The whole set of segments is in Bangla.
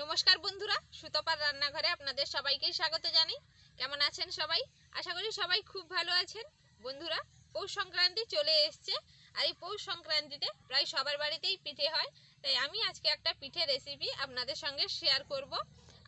নমস্কার বন্ধুরা, সুতপার রান্নাঘরে আপনাদের সবাইকে স্বাগত জানাই। কেমন আছেন সবাই? আশা করি সবাই খুব ভালো আছেন। বন্ধুরা, পৌষ সংক্রান্তি চলে এসছে, আর এই পৌষ সংক্রান্তিতে প্রায় সবার বাড়িতেই পিঠে হয়। তাই আমি আজকে একটা পিঠে রেসিপি আপনাদের সঙ্গে শেয়ার করব।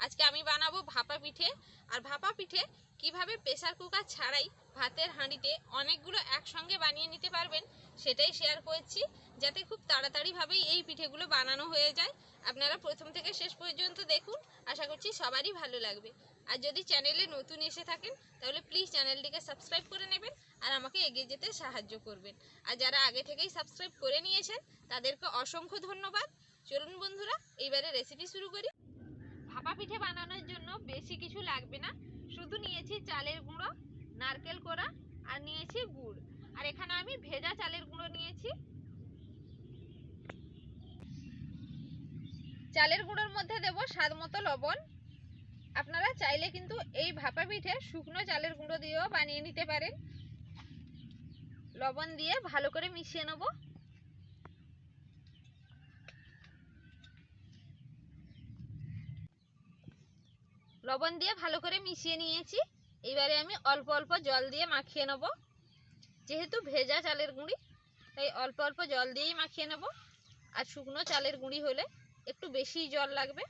আজকে আমি বানাবো ভাপা পিঠে, আর ভাপা পিঠে কীভাবে প্রেসার কুকার ছাড়াই ভাতের হাঁড়িতে অনেকগুলো একসঙ্গে বানিয়ে নিতে পারবেন সেটাই শেয়ার করছি। যাতে খুব তাড়াতাড়িভাবেই এই পিঠেগুলো বানানো হয়ে যায়। আপনারা প্রথম থেকে শেষ পর্যন্ত দেখুন, আশা করছি সবারই ভালো লাগবে। আর যদি চ্যানেলে নতুন এসে থাকেন, তাহলে প্লিজ চ্যানেলটিকে সাবস্ক্রাইব করে নেবেন আর আমাকে এগিয়ে যেতে সাহায্য করবেন। আর যারা আগে থেকেই সাবস্ক্রাইব করে নিয়েছেন, তাদেরকে অসংখ্য ধন্যবাদ। চলুন বন্ধুরা, এইবারে রেসিপি শুরু করি। ভাপা পিঠে বানানোর জন্য বেশি কিছু লাগবে না। শুধু নিয়েছি চালের গুঁড়ো, নারকেল কোড়া আর নিয়েছি গুড়। আর এখানে আমি ভেজা চালের গুঁড়ো নিয়েছি। চালের গুঁড়োর মধ্যে দেব স্বাদ মতো লবণ। আপনারা চাইলে কিন্তু এই ভাপা পিঠে শুকনো চালের গুঁড়ো দিয়েও বানিয়ে নিতে পারেন। লবণ দিয়ে ভালো করে মিশিয়ে নেব। লবণ দিয়ে ভালো করে মিশিয়ে নিয়েছি। এবারে আমি অল্প অল্প জল দিয়ে মাখিয়ে নেব। যেহেতু ভেজা চালের গুঁড়ি, তাই অল্প অল্প জল দিয়েই মাখিয়ে নেব। আর শুকনো চালের গুঁড়ি হলে একটু বেশি জল লাগবে।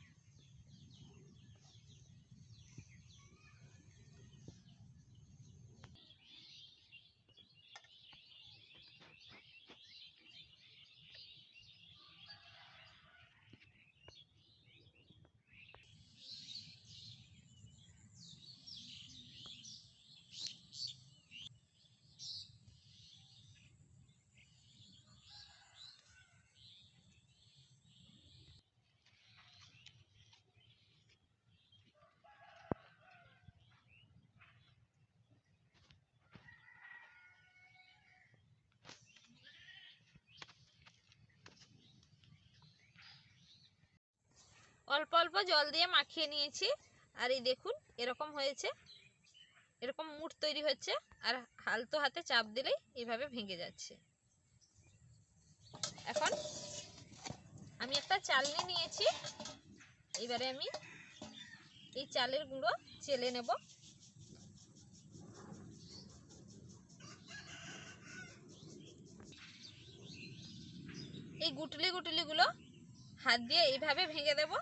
অল্প অল্প জল দিয়ে মাখিয়ে নিয়েছি। আর এই দেখুন, এরকম হয়েছে। এরকম মুঠ তৈরি হচ্ছে। আর হালতো হাতে চাপ দিলেই এইভাবে ভেঙে যাচ্ছে। এখন আমি একটা চালনি নিয়েছি। এবারে আমি এই চালের গুঁড়ো চেলে নেব। এই গুটলি গুটলিগুলো হাত দিয়ে এইভাবে ভেঙে দেব।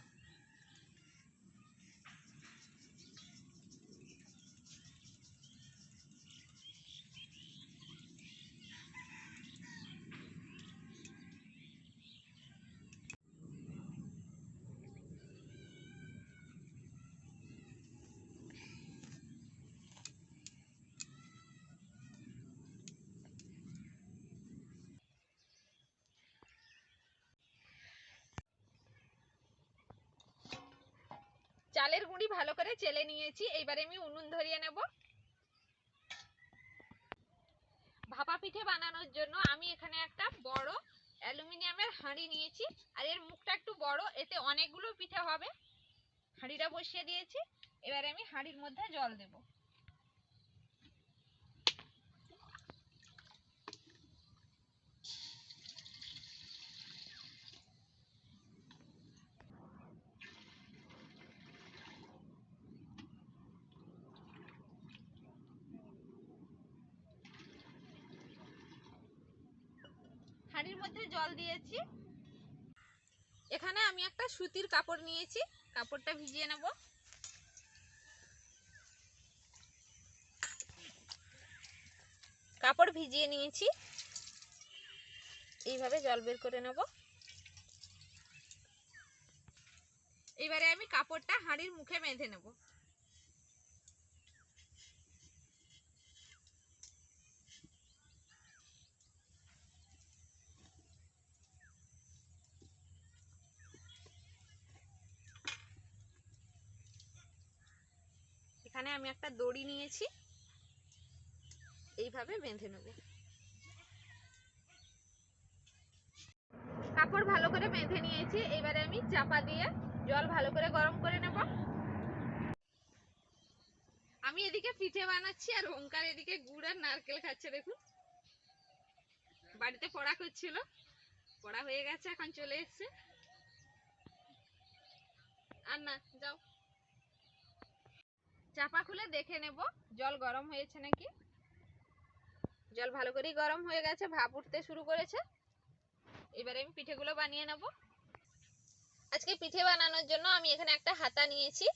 চালের গুঁড়ি ভালো করে চেলে নিয়েছি। এইবারে আমি উনুন ধরিয়ে নেব। ভাপা পিঠে বানানোর জন্য আমি এখানে একটা বড় অ্যালুমিনিয়ামের হাঁড়ি নিয়েছি। আর এর মুখটা একটু বড়, এতে অনেকগুলো পিঠে হবে। হাঁড়িটা বসিয়ে দিয়েছি। এবারে আমি হাঁড়ির মধ্যে জল দেব। হাঁড়ির মধ্যে জল দিয়েছি। এখানে আমি একটা সুতির কাপড় নিয়েছি। কাপড়টা ভিজিয়ে নেব। কাপড় ভিজিয়ে নিয়েছি। এইভাবে জল বের করে নেব। এবারে আমি কাপড়টা হাঁড়ির মুখে বেঁধে নেব। এখানে আমি একটা দড়ি নিয়েছি। এইভাবে বেঁধে নেব। কাপড় ভালো করে বেঁধে নিয়েছি। এবারে আমি চাপা দিয়ে জল ভালো করে গরম করে নেব। আমি এদিকে পিঠে বানাচ্ছি আর ওঙ্কার এদিকে গুড় আর নারকেল খাচ্ছে, দেখুন। বাড়িতে পড়া করছিল। পড়া হয়ে গেছে, এখন চলে এসছে। আর না, যাও। চাপা খুলে দেখে নেব। জল গরম হয়েছে নাকি? জল ভালো করেই গরম হয়ে গেছে, ভাপ উঠতে শুরু করেছে। এবারে আমি পিঠেগুলো বানিয়ে নেব। আজকে পিঠে বানানোর জন্য আমি এখানে একটা হাতা নিয়েছি।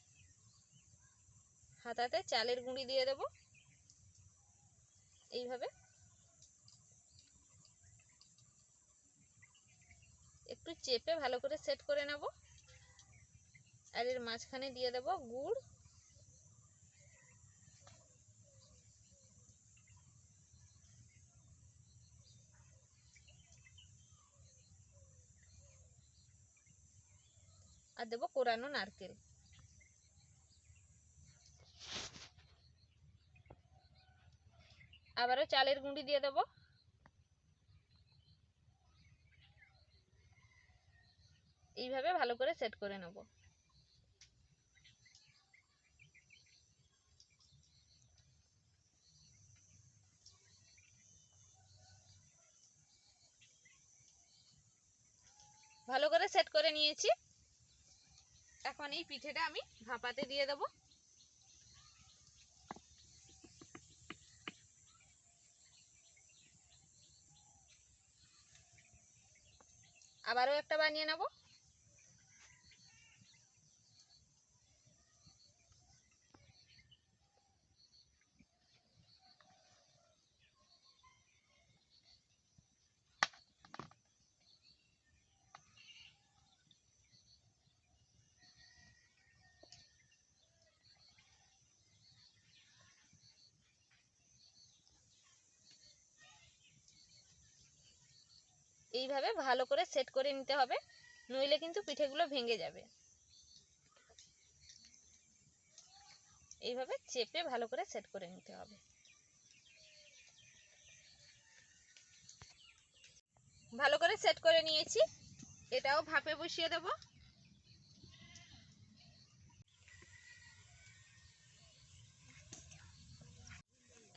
হাতাতে চালের গুঁড়ি দিয়ে দেব। এইভাবে। একটু চেপে ভালো করে সেট করে নেব। আর এর মাঝখানে দিয়ে দেব গুড়। আর দেবো কোরানো নারকেল। আবারও চালের গুঁড়ি দিয়ে দেবো। এইভাবে ভালো করে সেট করে নেব। ভালো করে সেট করে নিয়েছি। এখন এই পিঠেটা আমি ভাপাতে দিয়ে দেব। আবারও একটা বানিয়ে নেব। এইভাবে ভালো করে সেট করে নিতে হবে, নইলে কিন্তু পিঠেগুলো ভেঙে যাবে। এইভাবে চেপে ভালো করে সেট করে নিতে হবে। ভালো করে সেট করে নিয়েছি, এটাও ভাপে বসিয়ে দেব।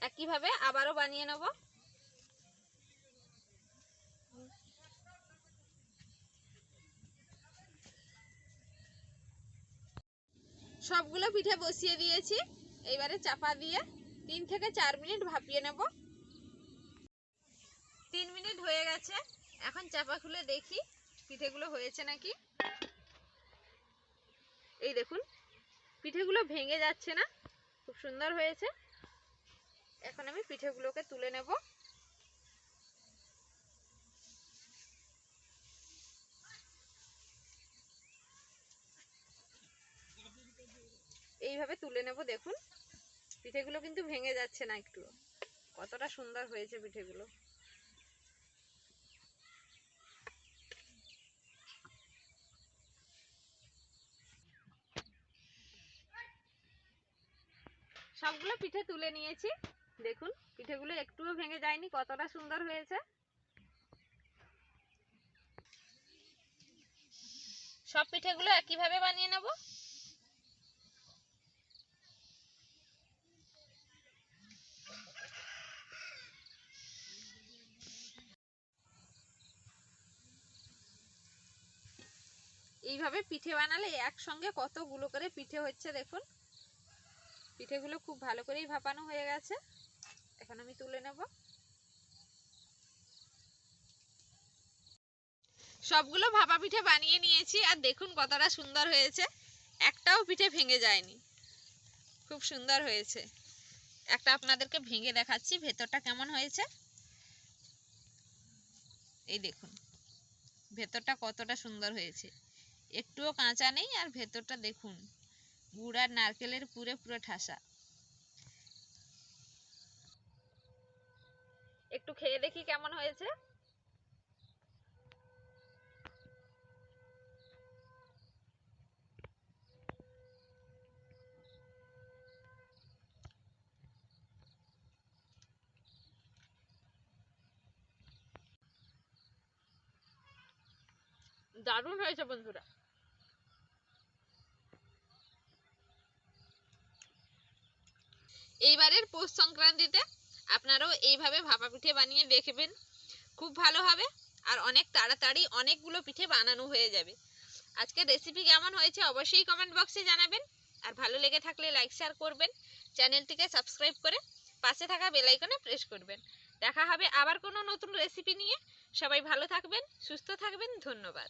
একইভাবে আবারও বানিয়ে নেব। সবগুলো পিঠে বসিয়ে দিয়েছি। এইবারে চাপা দিয়ে তিন থেকে চার মিনিট ভাপিয়ে নেব। তিন মিনিট হয়ে গেছে। এখন চাপা খুলে দেখি পিঠেগুলো হয়েছে নাকি। এই দেখুন, পিঠেগুলো ভেঙে যাচ্ছে না। খুব সুন্দর হয়েছে। এখন আমি পিঠেগুলোকে তুলে নেব। এইভাবে তুলে নেব, দেখুন। পিঠেগুলো কিন্তু ভেঙে যাচ্ছে না একটু। কতটা সুন্দর হয়েছে পিঠেগুলো। সবগুলো পিঠে তুলে নিয়েছি। দেখুন, পিঠেগুলো একটুও ভেঙে যায়নি, কতটা সুন্দর হয়েছে। সব পিঠেগুলো একইভাবে বানিয়ে নেব। এইভাবে পিঠে বানালে একসঙ্গে কতগুলো করে পিঠে হচ্ছে দেখুন। পিঠেগুলো খুব ভালো করেই ভাপানো হয়ে গেছে। এখন আমি তুলে নেব। সবগুলো ভাপা পিঠে বানিয়ে নিয়েছি আর দেখুন কতটা সুন্দর হয়েছে। একটাও পিঠে ভেঙে যায়নি। খুব সুন্দর হয়েছে। একটা আপনাদেরকে ভেঙে দেখাচ্ছি, ভেতরটা কেমন হয়েছে। এই দেখুন, ভেতরটা কতটা সুন্দর হয়েছে। একটুও কাঁচা নেই আর ভেতরটা দেখুন। গুড় আর নারকেলের পুরে পুরো ঠাসা। একটু খেয়ে দেখি কেমন হয়েছে। দারুণ হয়েছে বন্ধুরা। পৌষ সংক্রান্তিতে আপনারাও এইভাবে ভাপা পিঠে বানিয়ে দেখবেন। খুব ভালো হবে আর অনেক তাড়াতাড়ি অনেকগুলো পিঠে বানানো হয়ে যাবে। আজকে রেসিপি কেমন হয়েছে অবশ্যই কমেন্ট বক্সে জানাবেন। আর ভালো লেগে থাকলে লাইক শেয়ার করবেন। চ্যানেলটিকে সাবস্ক্রাইব করে পাশে থাকা বেল আইকনে প্রেস করবেন। দেখা হবে আবার কোনো নতুন রেসিপি নিয়ে। সবাই ভালো থাকবেন, সুস্থ থাকবেন, ধন্যবাদ।